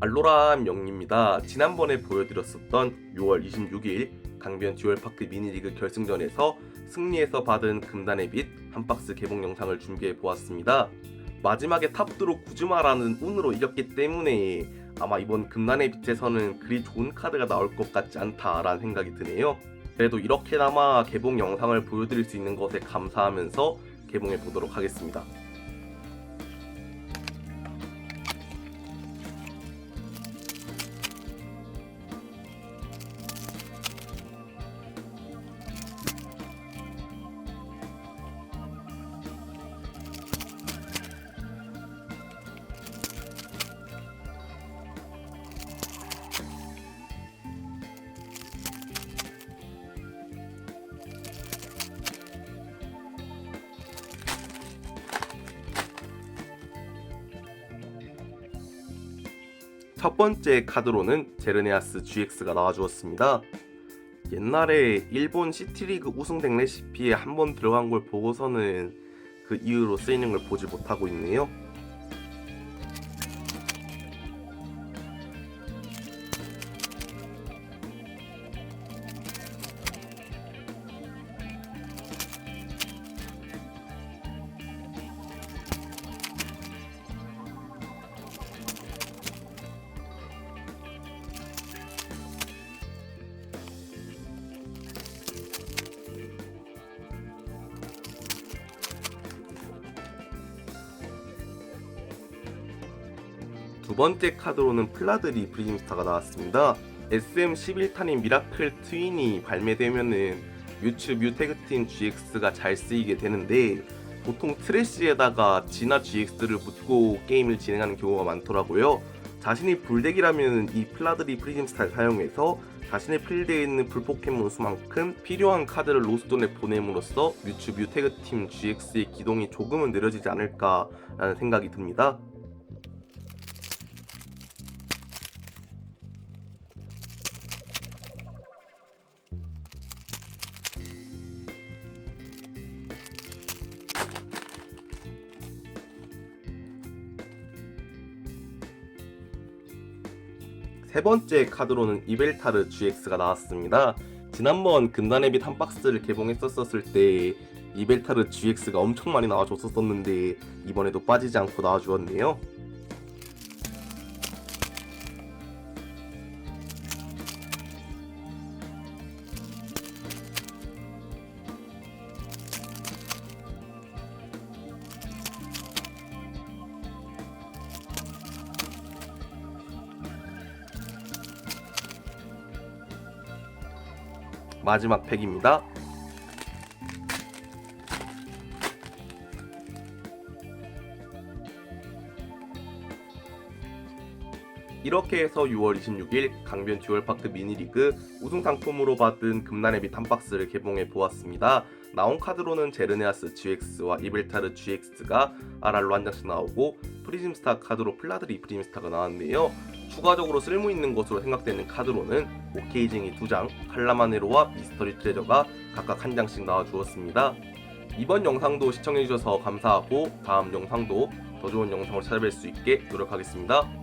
알로람 영입니다. 지난번에 보여드렸었던 6월 26일 강변 듀얼파크 미니리그 결승전에서 승리해서 받은 금단의 빛 한 박스 개봉 영상을 준비해 보았습니다. 마지막에 탑드로 구즈마라는 운으로 이겼기 때문에 아마 이번 금단의 빛에서는 그리 좋은 카드가 나올 것 같지 않다라는 생각이 드네요. 그래도 이렇게나마 개봉 영상을 보여드릴 수 있는 것에 감사하면서 개봉해 보도록 하겠습니다. 첫 번째 카드로는 제르네아스 GX가 나와주었습니다. 옛날에 일본 시티리그 우승된 레시피에 한 번 들어간 걸 보고서는 그 이후로 쓰이는 걸 보지 못하고 있네요. 두 번째 카드로는 플라드리 프리즘스타가 나왔습니다. SM11탄인 미라클 트윈이 발매되면은 뮤츠 뮤태그팀 GX가 잘 쓰이게 되는데 보통 트래쉬에다가 진화 GX를 붙고 게임을 진행하는 경우가 많더라고요. 자신이 불덱이라면 이 플라드리 프리즘스타를 사용해서 자신의 필드에 있는 불포켓몬 수만큼 필요한 카드를 로스톤에 보냄으로써 뮤츠 뮤태그팀 GX의 기동이 조금은 느려지지 않을까라는 생각이 듭니다. 세 번째 카드로는 이벨타르 GX가 나왔습니다. 지난번 금단의 빛 한 박스를 개봉했었을 때 이벨타르 GX가 엄청 많이 나와줬었는데 이번에도 빠지지 않고 나와주었네요. 마지막 팩입니다. 이렇게 해서 6월 26일 강변 듀얼파크 미니리그 우승 상품으로 받은 금난의 빛 한 박스를 개봉해 보았습니다. 나온 카드로는 제르네아스 GX와 이벨타르 GX가 RR로 한 장씩 나오고 프리즘스타 카드로 플라드리 프리즘스타가 나왔네요. 추가적으로 쓸모 있는 것으로 생각되는 카드로는 오케이징이 2장, 칼라마네로와 미스터리 트레저가 각각 한 장씩 나와 주었습니다. 이번 영상도 시청해주셔서 감사하고 다음 영상도 더 좋은 영상을 찾아뵐 수 있게 노력하겠습니다.